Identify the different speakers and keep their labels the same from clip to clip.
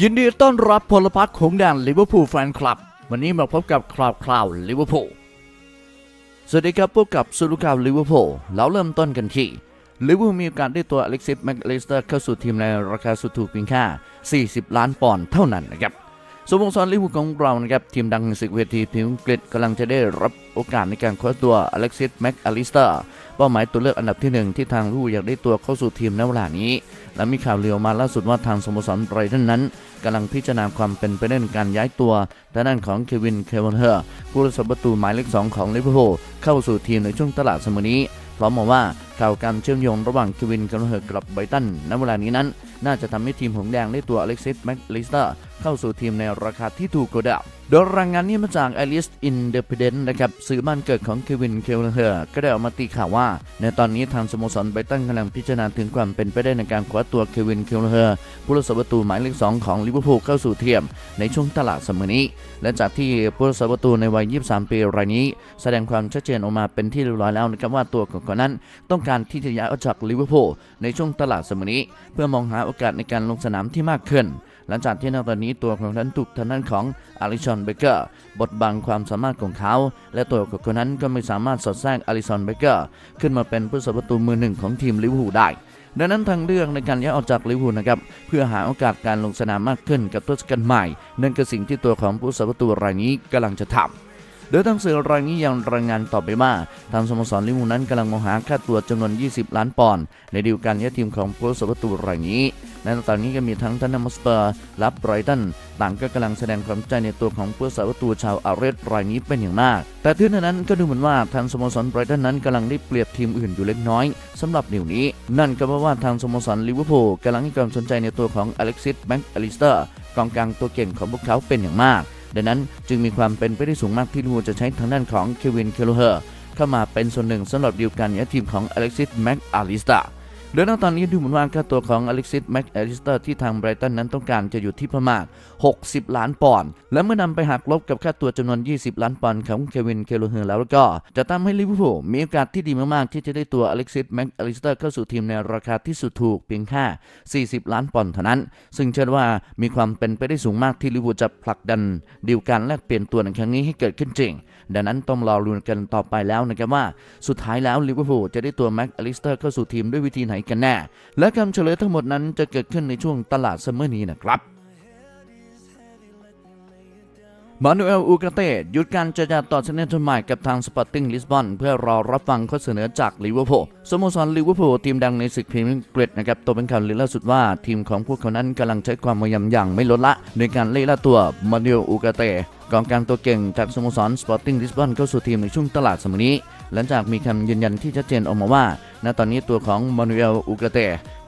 Speaker 1: ยินดีต้อนรับพลพรรคของแดนลิเวอร์พูลแฟนคลับ วันนี้มาพบกับคราวคราวลิเวอร์พูลสวัสดีครับพบกับสุรุกาวลิเวอร์พูลแล้วเริ่มต้นกันที่ลิเวอร์พูลมีโอกาสได้ตัวอเล็กซิสแม็กเลสเตอร์เข้าสู่ทีมในราคาสุดถูกเพียงแค่40 ล้านปอนด์เท่านั้นนะครับ สโมสรลิเวอร์พูลของเรานะครับทีมดังในศึกเวทีพรีเมียร์อังกฤษกำลังจะได้รับโอกาสในการคว้าตัวอเล็กซิสแม็กอลิสเตอร์เป้าหมายตัวเลือกอันดับที่หนึ่งที่ทางลิเวอร์พูลอยากได้ตัวเข้าสู่ทีมในเวลานี้ และมีข่าวลือออกมาล่าสุดว่าทางสโมสรไบรตันนั้นกำลังพิจารณาความเป็นไปได้ในการย้ายตัวทางด้านของเควินเควันเฮอร์ผู้รักษาประตูหมายเลขสองของลิเวอร์พูลเข้าสู่ทีมในช่วงตลาดสมอนี้พร้อมบอกว่า ข่าวการเชื่อมโยงระหว่างเควินกันเฮอร์กับไบตันณเวลานี้นั้น น่าจะทำให้ทีมหงสแดงได้ตัวอเล็กซิสแม็กลิสเตอร์เข้าสู่ทีมในราคาที่ถูกกว่าเดิม โดยรายงานนี้มาจากไอริสอินเด p เดนต์นะครับสื่อบ้านเกิดของเควินเควันเฮอร์ก็ได้ออกมาตีข่าวว่า ในตอนนี้ทางสโมสรไบตันกำลังพิจารณาถึงความเป็นไปได้ในการคว้าตัวเควินเควันเฮอร์ผู้รักษาประตูหมายเลขสองของลิเวอร์พูลเข้าสู่เทียม ในช่วงตลาดสมอนี้ และจากที่ผู้รักษาประตูในวัย 23 ปีรายนี้ แสดงความชัดเจนออกมาเป็นที่เรียบร้อยแล้วนะครับว่าตัวของเขานั้น ต้องการที่จะย้ายออกจากลิเวอร์พูลในช่วงตลาดสมอนี้ เพื่อมองหาโอกาสในการลงสนามที่มากขึ้น หลังจากที่ในตอนนี้ตัวของนั้นถูกทางด้านของอาริชอนเบเกอร์บดบังความสามารถของเขา และตัวของคนนั้นก็ไม่สามารถสอดแทรกอาริสันเบเกอร์ขึ้นมาเป็นผู้สาประตูมือหนึ่งของทีมลิเวอร์พูลได้ดังนั้นทางเลือกในการย้ายออกจากลิเวอร์พูลนะครับเพื่อหาโอกาสการลงสนามมากขึ้นกับตัวสกันใหม่นั่นคือสิ่งที่ตัวของผู้สาประตูรายนี้กำลังจะทำ โดยทางสื่อรายนี้ยังรายงานต่อไปว่าทางสโมสรลิเวอร์พูนั้นกำลังมองหาค่าตัวจำนวน 20 ล้านปอนด์ในดีลการย้ายทีมของผู้สประตูรายนี้และตอนนี้ก็มีทั้งทันนัมสเปอร์และไรตันต่างก็กำลังแสดงความใจในตัวของผู้สาประตูชาวอารเรสรายนี้เป็นอย่างมาก แต่ที่นั้นก็ดูเหมือนว่าทางสโมสรไรตันนั้นกำลังได้เปรียบทีมอื่นอยู่เล็กน้อยสำหรับเดี๋ยวนี้ นั่นก็เพราะว่าทางสโมสรลิเวอร์พูลกำลังให้ความสนใจในตัวของอเล็กซิสแบงค์อลิสเตอร์กองกลางตัวเก่งของพวกเขาเป็นอย่างมาก ดังนั้นจึงมีความเป็นไปได้สูงมากที่ลิเวอร์พูลจะใช้ทางด้านของเควินเคโลเฮอร์เข้ามาเป็นส่วนหนึ่งสำหรับดีลการย้ายทีมของอเล็กซิสแม็กอาลิสตา โดยณตอนนี้ดูเหมือนว่าค่าตัวของอเล็กซิสแม็กอลิสตาที่ทางไบรตันนั้นต้องการจะอยู่ที่ประมาณ 60 ล้านปอนด์ และเมื่อนำไปหักลบกับค่าตัวจำนวน 20 ล้านปอนด์ของเควิน เคโลเฮอร์แล้วก็ จะทำให้ลิเวอร์พูลมีโอกาสที่ดีมากๆ ที่จะได้ตัวอเล็กซิสแม็กอลิสตาเข้าสู่ทีมในราคาที่สุดถูกเพียงแค่ 40 ล้านปอนด์เท่านั้น ซึ่งเชื่อว่ามีความเป็นไปได้สูงมากที่ลิเวอร์พูลจะผลักดันดีลการแลกเปลี่ยนตัวในครั้งนี้ให้เกิดขึ้นจริง ดังนั้นต้องรอรุนกันต่อไปแล้วนะครับว่า สุดท้ายแล้วลิเวอร์พูลจะได้ตัวแม็กอลิสเตอร์เข้าสู่ทีมด้วยวิธีไหนกันแน่ และคำเฉลยทั้งหมดนั้นจะเกิดขึ้นในช่วงตลาดซัมเมอร์นี้นะครับมานูเอลอูกาเต้หยุดการเจรจาต่อสัญญาจดหมายกับทางสปอร์ติ้งลิสบอนเพื่อรอรับฟังข้อเสนอจากลิเวอร์พูลสโมสรลิเวอร์พูลทีมดังในศึกพรีเมียร์อังกฤษนะครับตัวเป็นข่าวลือล่าสุดว่าทีมของพวกเขานั้นกำลังใช้ความพยายามอย่างไม่ลดละ ในการเล่ล่าตัวมานูเอลอูกาเต้กองกลางตัวเก่งจากสโมสรสปอร์ติ้งลิสบอนเข้าสู่ทีมในช่วงตลาดสมัยนี้ หลังจากมีคำยืนยันที่ชัดเจนออกมาว่า ณ ตอนนี้ตัวของมานูเอลอูกาเต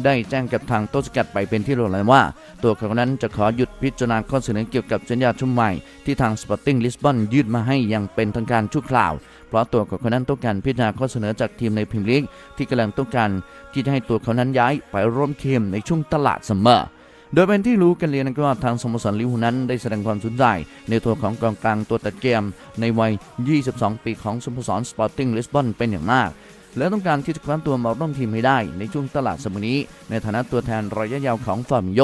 Speaker 1: ได้แจ้งกับทางต้นสกัดไปเป็นที่รียบร้อยว่า ตัวเขานั้นจะขอหยุดพิจารณาข้อเสนอเกี่ยวกับสัญญาชุดใหม่ที่ทางสปอร์ติ้งลิสบอนยื่นมาให้อย่างเป็นทางการชั่วคราว เพราะตัวของเขานั้นต้องการพิจารณาข้อเสนอจากทีมในพรีเมียร์ลีกที่กำลังต้องการที่จะให้ตัวเขานั้นย้ายไปร่วมทีมในช่วงตลาดซัมเมอร์ โดยเป็นที่รู้กันเลยนะครับทางสโมสรลิวนั้นได้แสดงความสนใจในตัวของกองกลางตัวตัดเกม ในวัย 22 ปีของสโมสรสปอร์ติ้งลิสบอนเป็นอย่างมากและต้องการที่จะคว้าตัวมาร่วมทีมให้ได้ในช่วงตลาดสมัยนี้ ในฐานะตัวแทนระยะยาวของฟาร์มโย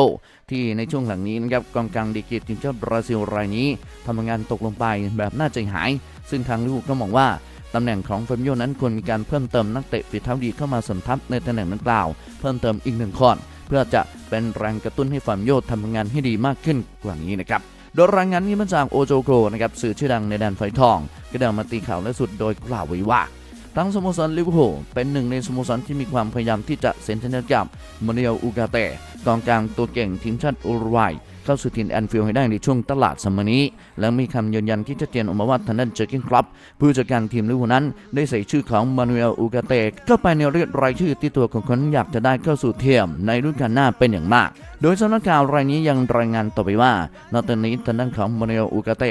Speaker 1: ที่ในช่วงหลังนี้นะครับกองกลางดีกรีทีมชาติบราซิลรายนี้ทำงานตกลงไปแบบน่าใจหาย ซึ่งทางลิวก็มองว่าตำแหน่งของฟาร์มโยนั้นควรมีการเพิ่มเติมนักเตะฝีเท้าดีเข้ามาสมทัพในตำแหน่งดังกล่าว เพิ่มเติมอีกหนึ่งคน เพื่อจะเป็นแรงกระตุ้นให้ฟาร์มโยทำงานให้ดีมากขึ้นกว่านี้นะครับโดยรายงานนี้มาจากโอโจโกนะครับสื่อชื่อดังในแดนไฟทองก็ได้มาตีข่าวล่าสุดโดยกล่าวไว้ว่าทั้งสโมสรลิเวอร์พูลเป็นหนึ่งในสโมสรที่มีความพยายามที่จะเซ็นสัญญากับมาริโอูกาเตกองกลางตัวเก่งทีมชาติอุรุกวัย เข้าสู่ทีมแอนฟิลด์ให้ได้ในช่วงตลาดสมัยนี้ และมีคำยืนยันที่ชัดเจนออกมาว่าทางด้านเจอร์กินครับผู้จัดการทีมลิเวอร์พูลนั้นได้ใส่ชื่อของมานูเอลอูกาเตเข้าไปในเรียกรายชื่อที่ตัวของคนอยากจะได้เข้าสู่ทีมในฤดูกาลหน้าเป็นอย่างมาก โดยสำนักข่าวรายนี้ยังรายงานต่อไปว่านอกจากนี้ทางด้านของมานูเอลอูกาเต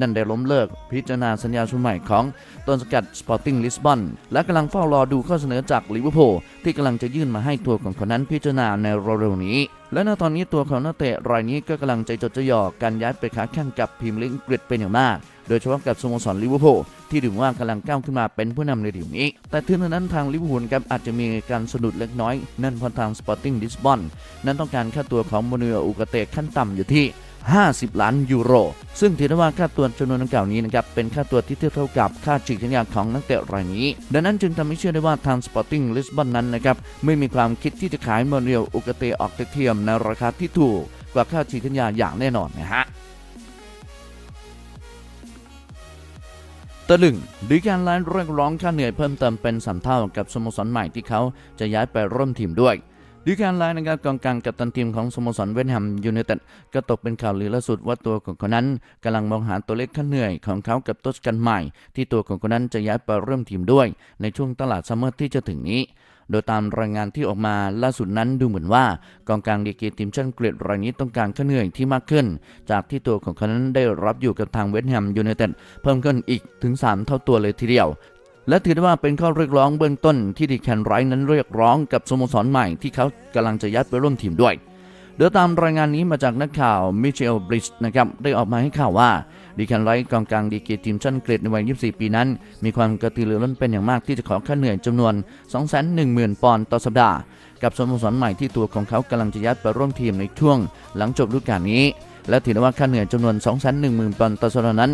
Speaker 1: นั่นได้ล้มเลิก พิจารณาสัญญาชุดใหม่ของต้นสกัดสปอร์ติ้งลิสบอนและกำลังเฝ้ารอดูข้อเสนอจากลิเวอร์พูลที่กำลังจะยื่นมาให้ตัวของคนนั้นพิจารณาในเร็วๆนี้ และณตอนนี้ตัวของนักเตะรายนี้ก็กำลังใจจดใจห่อการย้ายไปค้าแข่งกับพรีมลิงกฤษเป็นอย่างมาก โดยเฉพาะกับสโมสรลิเวอร์พูลที่ถือว่ากำลังก้าวขึ้นมาเป็นผู้นำในทีมนี้ แต่ถึงนั้นทางลิเวอร์พูลครับอาจจะมีการสะดุดเล็กน้อย นั่นเพราะทางสปอร์ติ้งดิสบอนนั้นต้องการค่าตัวของโมเนลอุกาเตะขั้นต่ำอยู่ที่ 50 ล้านยูโร ซึ่งถือได้ว่าค่าตัวจำนวนดังกล่าวนี้นะครับเป็นค่าตัวที่เทียบเท่ากับค่าฉีกสัญญาของนักเตะรายนี้ ดังนั้นจึงทำให้เชื่อได้ว่าทางสปอร์ติ้งลิสบอนนั้นนะครับไม่มีความคิดที่จะขายโมเนลอุกเตะออกจากทียมในราคาที่ถูกกว่าค่าฉีกสัญญาอย่างแน่นอนนะฮะตะลึงดีการไลน์เรียกร้องค่าเหนื่อยเพิ่มเติมเป็นสามเท่ากับสโมสรใหม่ที่เขาจะย้ายไปร่วมทีมด้วย ดีการไลน์นะครับกองกลางกับตันทีมของสโมสรเวสต์แฮมยูไนเต็ดก็ตกเป็นข่าวลือล่าสุดว่าตัวของคนนั้นกำลังมองหาตัวเลขค่าเหนื่อยของเขากับต้นกันใหม่ ที่ตัวของคนนั้นจะย้ายไปเริ่มทีมด้วย ในช่วงตลาดซัมเมอร์ที่จะถึงนี้โดยตามรายงานที่ออกมาล่าสุดนั้นดูเหมือนว่ากองกลางดีกีทีมชาติอังกรีกรายนี้ต้องการค่าเหนื่อยที่มากขึ้น จากที่ตัวของเขานั้นได้รับอยู่กับทางเวสต์แฮมยูไนเต็ดเพิ่มขึ้นอีกถึง 3 เท่าตัวเลยทีเดียว และถือได้ว่าเป็นข้อเรียกร้องเบื้องต้นที่ดีแคนไรท์นั้นเรียกร้องกับสโมสรใหม่ที่เขากำลังจะยัดไปร่วมทีมด้วยโดยตามรายงานนี้มาจากนักข่าวมิเชลบริชนะครับได้ออกมาให้ข่าวว่าดีแคนไรท์กองกลางดีเกรีทีมชาติอังกฤษในวัย 24 ปีนั้น มีความกระตือรือร้นเป็นอย่างมากที่จะขอค่าเหนื่อยจำนวน 210,000 ปอนด์ต่อสัปดาห์ กับสโมสรใหม่ที่ตัวของเขากำลังจะยัดไปร่วมทีมในช่วง หลังจบฤดูกาลนี้และถือว่าค่าเหนื่อยจำนวน 210,000 ปอนด์ต่อสัปดาห์นั้น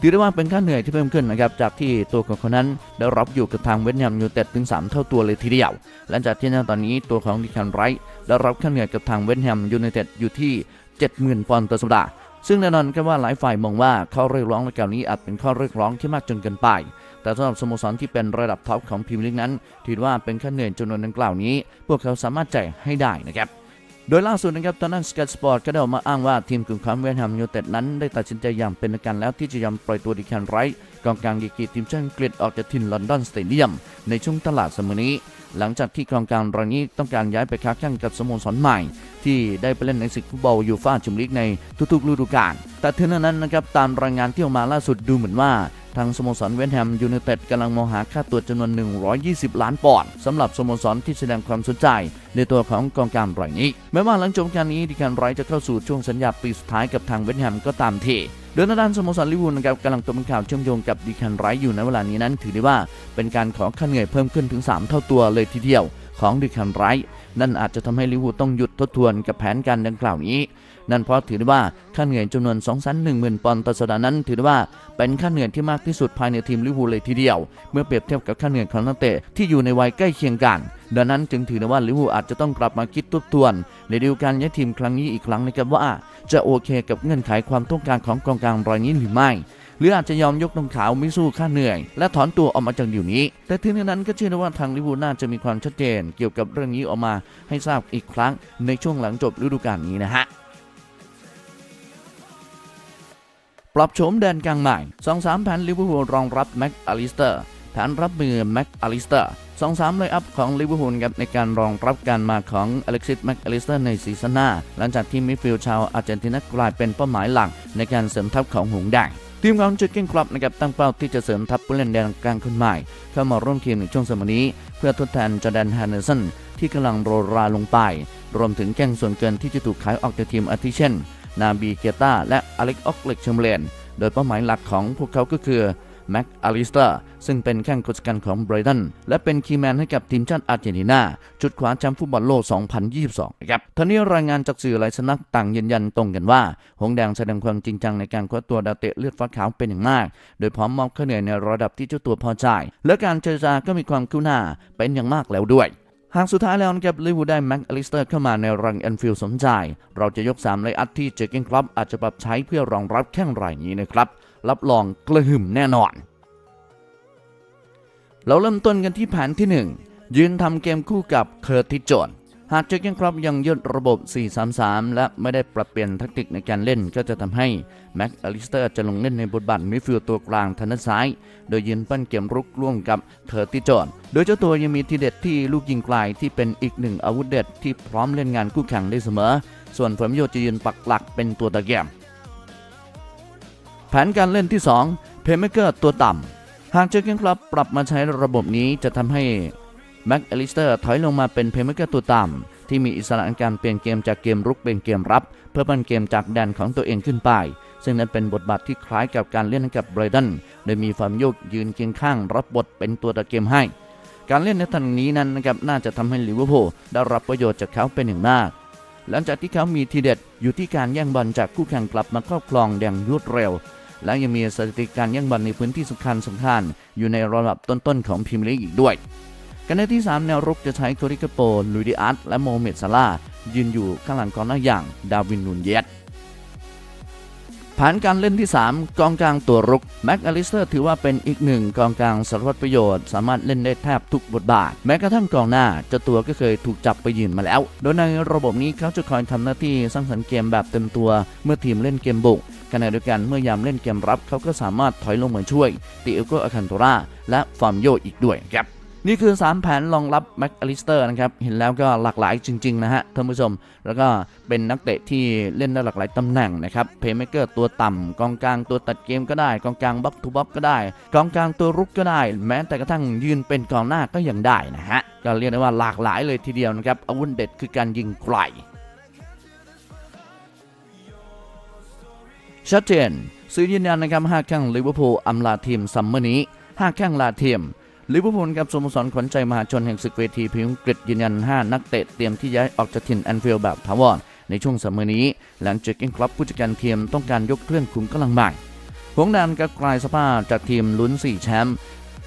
Speaker 1: ถือได้ว่าเป็นค่าเหนื่อยที่เพิ่มขึ้นนะครับจากที่ตัวของเขานั้นได้รับอยู่กับทางเวสต์แฮมยูไนเต็ดถึง 3 เท่าตัวเลยทีเดียวหลังจากที่ณตอนนี้ตัวของดิคันไรท์ได้รับค่าเหนื่อยกับทางเวสต์แฮมยูไนเต็ดอยู่ที่ 70,000ปอนด์ต่อสัปดาห์ซึ่งแน่นอนกันว่าหลายฝ่ายมองว่าข้อเรียกร้องในการนี้อาจเป็นข้อเรียกร้องที่มากจนเกินไป แต่สำหรับสโมสรที่เป็นระดับท็อปของพรีเมียร์ลีกนั้น ถือว่าเป็นค่าเหนื่อยจำนวนดังกล่าวนี้ พวกเขาสามารถจ่ายให้ได้นะครับ โดยล่าสุดนะครับตอนนั้นสก y สปอร์ตก็ได้ออกมาอ้างว่าทีมกึ่งความเวสต์แฮมยูเต็ดนั้นได้ตัดสินใจอย่างเป็นทางการแล้วที่จะยอมปล่อยตัวดิแคนไรท์กองกลางดีกีทีมชาติอังกฤษออกจากถิ่นลอนดอนสเตเดียม ในช่วงตลาดสมอนี้ หลังจากที่กองกลางรายนี้ต้องการย้ายไปค้าแข่งกับสโมสรใหม่ ที่ได้ไปเล่นในศึกฟุตบอลยูฟ่าแชมเปี้ยนลีกในทุกๆฤดูกาลแต่ถึงนั้นนะครับตามรายงานที่ออกมาล่าสุดดูเหมือนว่า ทางสโมสรเวสต์แฮมยูไนเต็ดกำลังมองหาค่าตัวจำนวน 120 ล้านปอนด์สำหรับสโมสรที่แสดงความสนใจในตัวของกองกลางรายนี้ แม้ว่าหลังจบการนี้ดิการไรท์จะเข้าสู่ช่วงสัญญาปีสุดท้ายกับทางเวสต์แฮมก็ตามทีโดยทาด้านสโมสรลิเวอร์พูลนะครับกำลังตกเป็นข่าวเชื่อมโยงกับดิคันไรท์อยู่ในเวลานี้นั้น ถือได้ว่าเป็นการขอค่าเหนื่อยเพิ่มขึ้นถึง 3 เท่าตัวเลยทีเดียวของดิคันไรท์นั่นอาจจะทำให้ลิเวอร์พูลต้องหยุดทบทวนกับแผนการดังกล่าวนี้ นั่นเพราะถือได้ว่าค่าเหนื่อยจำนวน 2 1 0 0 0 0 ปอนด์ต่อสัปดาห์นั้น ถือได้ว่าเป็นค่าเหนื่อยที่มากที่สุดภายในทีมลิเวอร์พูลเลยทีเดียว เมื่อเปรียบเทียบกับค่าเหนื่อยของนักเตะที่อยู่ในวัยใกล้เคียงกัน ดังนั้นจึงถือได้ว่าลิเวอร์พูลอาจจะต้องกลับมาคิดทบทวน ในฤดูกาลย้ายทีมครั้งนี้อีกครั้งนะครับว่า จะโอเคกับเงื่อนไขความต้องการของกองกลางรายนี้หรือไม่หรืออาจจะยอมยกตรงขาวไม่สู้ค่าเหนื่อย และถอนตัวออกมาจากเดี๋ยวนี้ แต่ถึงอย่างนั้นก็เชื่อได้ว่าทางลิเวอร์พูลน่าจะมีความชัดเจน เกี่ยวกับเรื่องนี้ออกมาให้ทราบอีกครั้งในช่วงหลังจบฤดูกาลนี้นะฮะ ปรับโฉมแดนกลางใหม่2-3แผนลิเวอร์พูลรองรับแม็กอลิสเตอร์แผนรับมือแม็กอลิสเตอร์2-3เลยอัพของลิเวอร์พูลครับในการรองรับการมาของอเล็กซิสแม็กอลิสเตอร์ในซีซั่นหน้า หลังจากที่มิดฟิลด์ชาวอาร์เจนตินากลายเป็นเป้าหมายหลักในการเสริมทัพของหงแดงทีมของจูเก้นคลับนะครับตั้งเป้าที่จะเสริมทัพผู้เล่นแดนกลางคนใหม่ เข้ามาร่วมทีมในช่วงสมัยนี้ เพื่อทดแทนจอแดนแฮนเดอร์สันที่กำลังโรราลงไป รวมถึงแก้งส่วนเกินที่จะถูกขายออกจากทีมอาทิเช่น นาบีเกตาและอเล็กออกเล็กชมเบรนโดยเป้าหมายหลักของพวกเขาก็คือแม็กอลิสเตอร์ซึ่งเป็นแข้งกุศกันของไบรตันและเป็นคีแมนให้กับทีมชาติอาร์เจนตินาชุดคว้าแชมป์ฟุตบอลโลก 2022 นะครับทั้งนี้รายงานจากสื่อหลายสนักต่างยืนยันตรงกันว่า หงแดงแสดงความจริงจังในการคว้าตัวดาวเตะเลือดฟ้าขาวเป็นอย่างมาก โดยพร้อมมอบค่าเหนื่อยในระดับที่เจ้าตัวพอใจ และการเจรจาก็มีความคืบหน้าเป็นอย่างมากแล้วด้วย หากสุดท้ายแล้วนะครับลิเวอร์พูลได้แม็กอลิสเตอร์เข้ามาในรังแอนฟิลด์สมใจ เราจะยก3ไลน์อัดที่เจอร์เกนคลับอาจจะปรับใช้เพื่อรองรับแข้งรายนี้นะครับ รับรองกระหึ่มแน่นอน เราเริ่มต้นกันที่แผนที่ 1 ยืนทำเกมคู่กับเคอร์ติจอน หากเจอร์เกนคลับยังยึดระบบ 4-3-3 และไม่ได้ปรับเปลี่ยนแทักติกในการเล่นก็จะทำให้แม็กอลิสเตอร์จะลงเล่นในบทบาทมิดฟิลด์ตัวกลางทางด้านซ้าย โดยยืนปั้นเกมรุกร่วมกับเคอร์ติสโจนโดยเจ้าตัวยังมีทีเด็ดที่ลูกยิงไกลที่เป็นอีกหนึ่งอาวุธเด็ดที่พร้อมเล่นงานคู่แข่งได้เสมอ ส่วนผลประโยชน์จะยืนปักหลักเป็นตัวตะแกมแผนการเล่นที่2เพย์เมเกอร์ตัวต่ำหากเจอเกนคลับปรับมาใช้ระบบนี้จะทำให้ แม็กอลิสเตอร์ถอยลงมาเป็นเพย์เมเกอร์ตัวต่ำที่มีอิสระในการเปลี่ยนเกมจากเกมรุกเป็นเกมรับ เพื่อปั้นเกมจากแดนของตัวเองขึ้นไป ซึ่งนั้นเป็นบทบาทที่คล้ายกับการเล่นกับไบรตันโดยมีฟาร์มโยกยืนเคียงข้างรับบทเป็นตัวตะเกมให้ การเล่นในทางนี้นั้นนะครับน่าจะทำให้ลิเวอร์พูลได้รับประโยชน์จากเขาเป็นอย่างมากหลังจากที่เขามีทีเด็ดอยู่ที่การแย่งบอลจากคู่แข่งกลับมาครอบครองอย่างรวดเร็ว และยังมีสถิติการแย่งบอลในพื้นที่สำคัญสำคัญอยู่ในระดับต้นๆของพรีเมียร์ลีกอีกด้วย กันในที่ 3 แนวรุกจะใช้โคริกาโปลุยดิอาร์ตและโมเมดซาลายืนอยู่ข้างหลังกองหน้าอย่างดาวินนูนเยสแผนการเล่นที่ 3 กองกลางตัวรุกแม็กอลิสเตอร์ถือว่าเป็นอีกหนึ่งกองกลางสารพัดประโยชน์ สามารถเล่นได้แทบทุกบทบาท แม้กระทั่งกองหน้าเจ้าตัวก็เคยถูกจับไปยืนมาแล้ว โดยในระบบนี้เขาจะคอยทำหน้าที่สร้างสรรค์เกมแบบเต็มตัว เมื่อทีมเล่นเกมบุกขณะเดียวกันเมื่อยามเล่นเกมรับเขาก็สามารถถอยลงมาช่วยติเอโกอาคันโตราและฟาร์มโยอีกด้วยครับ นี่คือ 3 แผนรองรับแม็กอลิสเตอร์นะครับ เห็นแล้วก็หลากหลายจริง ๆ นะฮะท่านผู้ชม แล้วก็เป็นนักเตะที่เล่นได้หลากหลายตำแหน่งนะครับเพย์เมเกอร์ตัวต่ำกองกลางตัวตัดเกมก็ได้กองกลางบ็อกทูบ็อกก็ได้กองกลางตัวรุกก็ได้ แม้แต่กระทั่งยืนเป็นกองหน้าก็ยังได้นะฮะก็เรียกได้ว่าหลากหลายเลยทีเดียวนะครับอาวุธเด็ดคือการยิงไกลชัดเจนซื้อยืนยันนะครับห้าแข้งลิเวอร์พูลอำลาทีมซัมเมอร์นี้ห้าแข้งลาทีม ลิเวอร์พูลกับสโมสรขวัญใจมหาชนแห่งศึกเวทีพรีเมียร์อังกฤษยืนยัน 5 นักเตะเตรียมที่ย้ายออกจากถิ่นแอนฟิลด์แบบถาวรในช่วงซัมเมอร์นี้ หลังจากเก้งคลับผู้จัดการทีมต้องการยกเครื่องขุมกำลังใหม่หงแดนก็กลายสภาพจากทีมลุ้น 4 แชมป์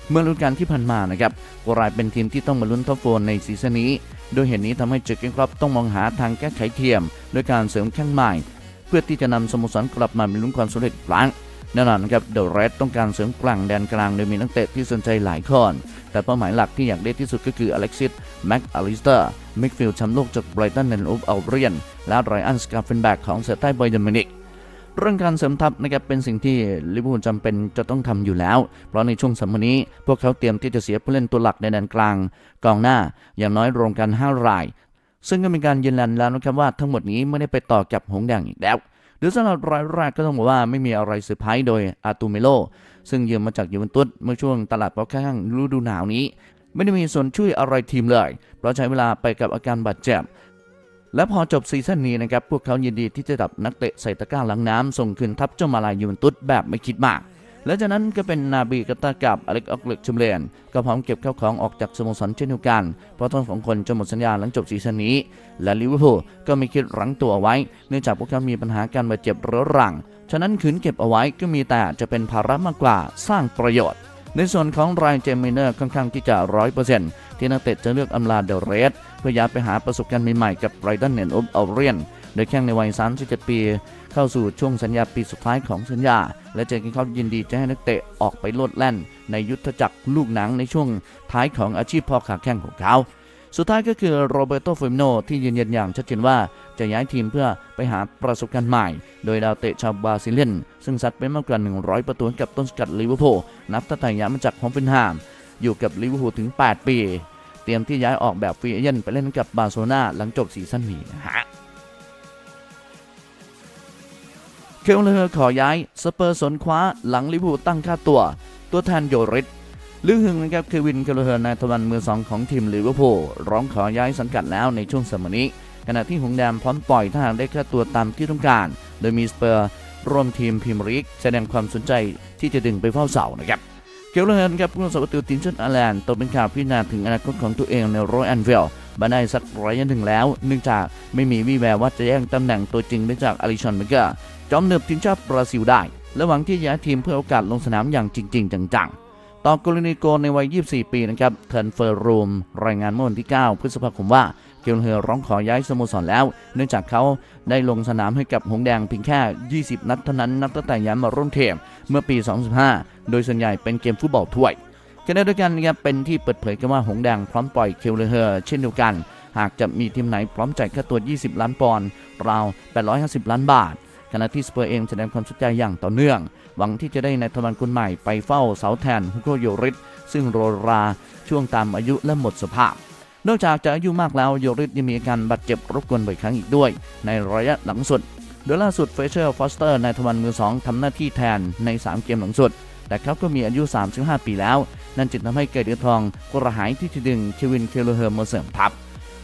Speaker 1: เมื่อฤดูกาลที่ผ่านมานะครับกลายเป็นทีมที่ต้องมาลุ้นท็อปโฟร์ในซีซั่นนี้ โดยเหตุนี้ทำให้เจอเก้งคลับต้องมองหาทางแก้ไขเทียม ด้วยการเสริมแข้งใหม่ เพื่อที่จะนำสโมสรกลับมามีลุ้นความสำเร็จอีกครั้ง แน่นอนครับเดอะเรดต้องการเสริมกลางแดนกลาง โดยมีนักเตะที่สนใจหลายคนแต่เป้าหมายหลักที่อยากได้ที่สุดก็คืออเล็กซิสแม็กอลิสเตอร์มิกฟิลด์แชมป์โลกจากไบรตันแอนด์อูฟอัลเรียนและไรอันสกาเฟนแบกของเซอร์ไต้บอยเดมินิกเรื่องการเสริมทัพนะครับเป็นสิ่งที่ลิเวอร์พูลจำเป็นจะต้องทำอยู่แล้ว เพราะในช่วงสัปดาห์นี้ พวกเขาเตรียมที่จะเสียผู้เล่นตัวหลักในแดนกลาง กองหน้าอย่างน้อยรวมกัน 5 ราย ซึ่งก็เป็นการยืนยันแล้วนะครับว่าทั้งหมดนี้ไม่ได้ไปต่อกับหงแดงอีกแล้ว หรือสำหรับรายแรกก็ต้องบอกว่าไม่มีอะไรเซอร์ไพรส์โดยอาตูเมโลซึ่งยืมมาจากยูเวนตุสเมื่อช่วงตลาดพอข้างฤดูหนาวนี้ ไม่ได้มีส่วนช่วยอะไรทีมเลย เพราะใช้เวลาไปกับอาการบาดเจ็บและพอจบซีซั่นนี้นะครับ พวกเขายินดีที่จะดับนักเตะใส่ตะกร้าล้างน้ำส่งคืนทัพเจ้ามาลายยูเวนตุสแบบไม่คิดมาก และจากนั้นก็เป็นนาบีกตากับอเล็กออกเล็กชุมเลนก็พร้อมเก็บข้าวของออกจากสโมสรเช่นเดียวกัน เพราะทั้งสองคนจะหมดสัญญาหลังจบซีซั่นนี้ และลิเวอร์พูลก็ไม่คิดรั้งตัวไว้ เนื่องจากพวกเขามีปัญหาการบาดเจ็บเรื้อรัง ฉะนั้นขืนเก็บเอาไว้ก็มีแต่จะเป็นภาระมากกว่าสร้างประโยชน์ในส่วนของรายเจมิเนอร์ค่อนข้างที่จะร้อยเปอร์เซ็นต์ที่นักเตะจะเลือกอำลาเดลเรสเพื่อย้ายไปหาประสบการณ์ใหม่ๆกับไรดันเนนอุบอัลเรียนโดยแข่งในวัย 37 ปี เข้าสู่ช่วงสัญญาปีสุดท้ายของสัญญา และเจอกินเขายินดีจะให้นักเตะออกไปโลดแล่น ในยุทธจักรลูกหนังในช่วงท้ายของอาชีพพ่อขาแข้งของเขาสุดท้ายก็คือโรเบโตเฟมโนที่ยืนยันอย่างชัดเจนว่าจะย้ายทีมเพื่อไปหาประสบการณ์ใหม่ โดยดาวเตะชาวบราซิเลียน ซึ่งซัดไปมากกว่า 100 ประตูกับต้นสกัดลิเวอร์พูลนับตั้งแต่ย้ายมาจากฮอมเฟนไฮมอยู่กับลิเวอร์พูลถึง 8 ปี เตรียมที่ย้ายออกแบบฟรีเอเจนต์ไปเล่นกับบาร์เซโลนาหลังจบซีซั่นนี้นะฮะ เคลเลอร์ขอย้าย สเปอร์สนคว้าหลังลิเวอร์พูตั้งค่าตัว ตัวแทนโยริสลือหึงนะครับเควินเคลเลอร์นายตะวันมือสองของทีมลิเวอร์พูลร้องขอย้ายสังกัดแล้วในช่วงสมัยนี้ ขณะที่หงแดงพร้อมปล่อยถ้าหากได้ค่าตัวตามที่ต้องการ โดยมีสเปอร์ร่วมทีมพรีเมียร์ลีกแสดงความสนใจที่จะดึงไปเฝ้าเสานะครับเคลเลอร์ครับผู้รักษาประตูทีมชาติไอร์แลนด์ตกเป็นข่าวพิจารณาถึงอนาคตของตัวเองในโรยแอนเวลมาได้สักระยะหนึ่งแล้ว เนื่องจากไม่มีวี่แววว่าจะแย่งตำแหน่งตัวจริงได้จากอลิชอนเบเกอร์ จอมเนิบทีมชาติบราซิลได้ และหวังที่จะย้ายทีมเพื่อโอกาสลงสนามอย่างจริง ๆ จังๆ ต่อกรณีโกในวัย 24 ปีนะครับเทิร์นเฟอร์รูมรายงานเมื่อวันที่ 9 พฤษภาคมว่าเกลเฮอร์ร้องขอย้ายสโมสรแล้ว เนื่องจากเขาได้ลงสนามให้กับหงส์แดงเพียงแค่ 20 นัดเท่านั้นนับตั้งแต่ย้ายมาร่วมทีมเมื่อปี 2015 โดยส่วนใหญ่เป็นเกมฟุตบอลถ้วยขณะเดียวกันนะครับเป็นที่เปิดเผยกันว่าหงส์แดงพร้อมปล่อยเคลเฮอร์เช่นเดียวกัน หากจะมีทีมไหนพร้อมจ่ายค่าตัว 20 ล้านปอนด์ราว 850 ล้านบาท ขณะที่สเปอร์เองแสดงความสนใจอย่างต่อเนื่อง หวังที่จะได้นายทวันคนใหม่ไปเฝ้าเสาแทนฮุโกโยริสซึ่งโรราช่วงตามอายุและหมดสภาพนอกจากจะอายุมากแล้วโยริสยังมีอาการบาดเจ็บรบกวนบ่อยครั้งอีกด้วย ในระยะหลังสุด โดยล่าสุดเฟเชอร์ฟอสเตอร์นายทวันมือสองทำหน้าที่แทนใน 3 เกมหลังสุด แต่เขาก็มีอายุ 35 ปีแล้ว นั่นจึงทำให้เกิดเดือดทองกระหายที่จะดึงเควินเคโลเฮอร์มาเสริมทัพ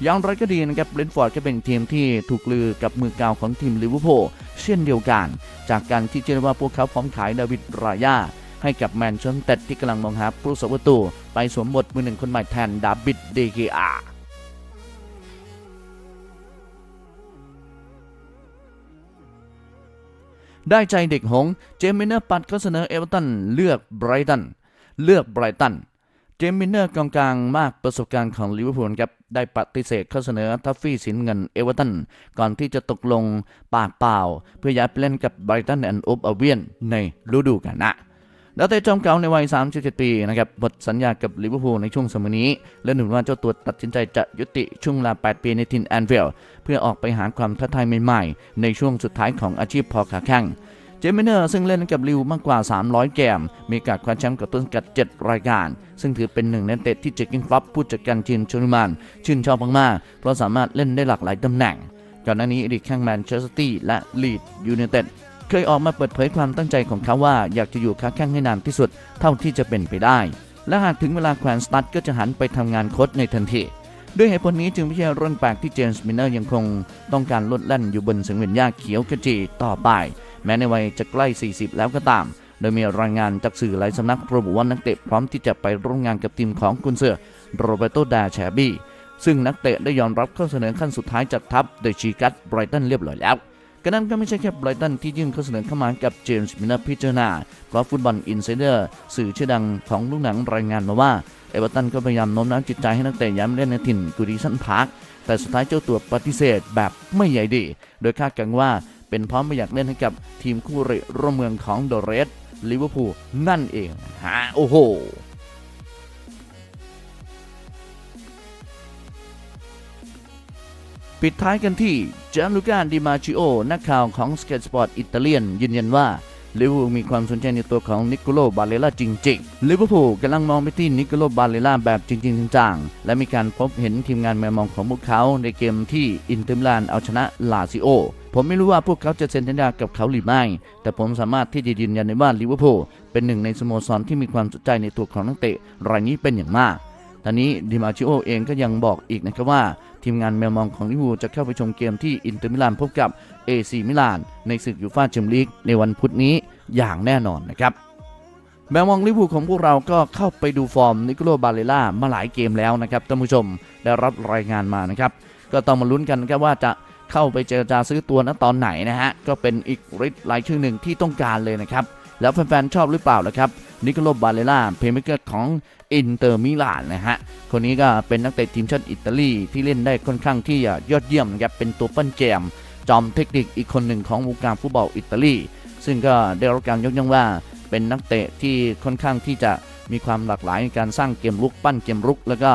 Speaker 1: อย่างไรก็ดีนะครับเบรนฟอร์ดก็เป็นทีมที่ถูกลือกับมือเกาวของทีมลิเวอร์พูล เช่นเดียวกัน จากการที่เชื่อว่าพวกเขาพร้อมขายดาวิดรายาให้กับแมนเชสเตอร์ที่กำลังมองหาผู้สาประตูไปสวมบทมือหนึ่งคนใหม่แทนดาบิดเดเกอาได้ใจเด็กหงส์เจมินเนอร์ปัดก็เสนอเอเวอร์ตัน เลือกไบรตัน เลือกไบรตัน เจมมินเนอร์กองกลางมากประสบการณ์ของลิเวอร์พูลครับได้ปฏิเสธข้อเสนอทัฟฟี่สินเงินเอเวอร์ตันก่อนที่จะตกลงปากเปล่า เพื่อย้ายไปเล่นกับไบรตันแอนด์โอบอเวียนในฤดูกาลหน้าแล้วแต่จอมเก่าในวัย 37 ปีนะครับหมดสัญญากับลิเวอร์พูลในช่วงสมัยนี้ และหนุนว่าเจ้าตัวตัดสินใจจะยุติช่วงเวลา 8 ปีในทินแอนฟิลเพื่อออกไปหาความท้าทายใหม่ๆ ในช่วงสุดท้ายของอาชีพพอขาแข้ง จมิเนอร์ซึ่งเล่นกับลิวมากกว่า 300 เกม มีการคว้าแชมป์กับต้นสังกัด 7 รายการ ซึ่งถือเป็นหนึ่งในนเตะที่เจคกินฟลอปผู้จัดการทีมชลิมานชื่นชอบมากๆเพราะสามารถเล่นได้หลากหลายตำแหน่ง ก่อนหน้านี้อดีตแข้งแมนเชสเตอร์ตี้และลีดยูไนเต็ดเคยออกมาเปิดเผยความตั้งใจของเขาว่าอยากจะอยู่ค้าแข้งให้นานที่สุดเท่าที่จะเป็นไปได้ และหากถึงเวลาแขวนสตัดก็จะหันไปทำงานโค้ชในทันทีด้วยเหตุผลนี้จึงไม่ใช่เรื่องแปลกที่เจมส์มินเนอร์ยังคง ต้องการลดแล่นอยู่บนสังเวียนหญ้าเขียวขจีต่อไป แม้ในวัยจะใกล้ 40 แล้วก็ตาม โดยมีรายงานจากสื่อหลายสำนักระบุว่านักเตะพร้อมที่จะไปร่วมงานกับทีมของกุนเซอร์โรเบโตดาแชบี้ซึ่งนักเตะได้ยอมรับข้อเสนอขั้นสุดท้ายจากทัพเดยชีกัสไบรตันเรียบร้อยแล้วกระนั้นก็ไม่ใช่แค่ไบรตันที่ยื่นข้อเสนอเข้ามากับเจมส์มินเนอร์พิจารณาเพราะฟุตบอลอินไซเดอร์สื่อชื่อดังของลูกหนังรายงานมาว่าเอเวอร์ตันก็พยายามโน้มน้าวจิตใจให้นักเตะย้ายมาเล่นในถิ่นกูดิสันพาร์คแต่สุดท้ายเจ้าตัวปฏิเสธแบบไม่ใหญ่ดี โดยคาดกันว่า เป็นพร้อมไม่อยากเล่นให้กับทีมคู่เรร่วมเมืองของเดอะเรสลิเวอร์พูลนั่นเองฮะโอ้โหปิดท้ายกันที่จนลูกาดิมาชิโอนักข่าวของสเก็ตสปอร์ตอิตาเลียนยืนยันว่า ลิเวอร์พูลมีความสนใจในตัวของนิโคโลบาเลล่าจริงๆลิเวอร์พูลกำลังมองไปที่นิโคโลบาเลล่าแบบจริงๆจังๆและมีการพบเห็นทีมงานแมวมองของพวกเขาในเกมที่อินเตอร์มิลานเอาชนะลาซิโอผมไม่รู้ว่าพวกเขาจะเซ็นสัญญากับเขาหรือไม่ แต่ผมสามารถที่จะยืนยันได้ว่าลิเวอร์พูลเป็นหนึ่งในสโมสรที่มีความสนใจในตัวของนักเตะรายนี้เป็นอย่างมากตอนนี้ดิมาชิโอเองก็ยังบอกอีกนะครับว่า ทีมงานแมวมองของลิเวอร์พูลจะเข้าไปชมเกมที่อินเตอร์มิลานพบกับเอซีมิลานในศึกยูฟ่าแชมเปี้ยนลีกในวันพุธนี้อย่างแน่นอนนะครับแมวมองลิเวอร์พูลของพวกเราก็เข้าไปดูฟอร์มนิโคลบาเลล่ามาหลายเกมแล้วนะครับท่านผู้ชมได้รับรายงานมานะครับ ก็ต้องมาลุ้นกันนะครับว่าจะเข้าไปเจรจาซื้อตัวณตอนไหนนะฮะ ก็เป็นอีกริดรายชื่อหนึ่งที่ต้องการเลยนะครับ แล้วแฟนๆชอบหรือเปล่าล่ะครับนิโคโลบาเลล่าเพลย์เมเกอร์ของอินเตอร์มิลานนะฮะ คนนี้ก็เป็นนักเตะทีมชาติอิตาลีที่เล่นได้ค่อนข้างที่ยอดเยี่ยมนะครับเป็นตัวปั้นแจม จอมเทคนิคอีกคนหนึ่งของวงการฟุตบอลอิตาลี ซึ่งก็ได้รับการยกย่องว่าเป็นนักเตะที่ค่อนข้างที่จะมีความหลากหลายในการสร้างเกมลุกปั้นเกมรุก แล้วก็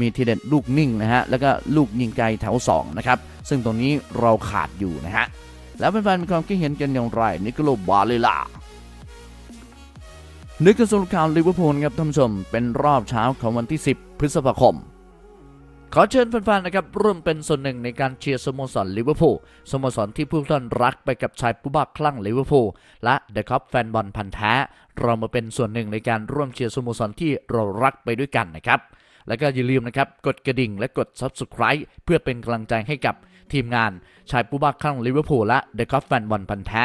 Speaker 1: มีทีเด็ดลูกนิ่งนะฮะแล้วก็ลูกยิงไกลแถว2นะครับซึ่งตรงนี้เราขาดอยู่นะฮะแล้วแฟนๆมีความคิดเห็นกันอย่างไรนิโคโลบาเลล่า นึกกันสรุปข่าวลิเวอร์พูลครับท่านผู้ชมเป็นรอบเช้าของวันที่ 10 พฤษภาคม ขอเชิญแฟนๆนะครับร่วมเป็นส่วนหนึ่งในการเชียร์สโมสรลิเวอร์พูลสโมสรที่ผู้ท่านรักไปกับชายผู้บ้าคลั่งลิเวอร์พูลและเดอะคัพแฟนบอลพันธ์แท้ เรามาเป็นส่วนหนึ่งในการร่วมเชียร์สโมสรที่เรารักไปด้วยกันนะครับแล้วก็อย่าลืมนะครับ กดกระดิ่งและกด Subscribe เพื่อเป็นกำลังใจให้กับทีมงานชายผู้บ้าคลั่งลิเวอร์พูลและเดอะคัพแฟนบอลพันธ์แท้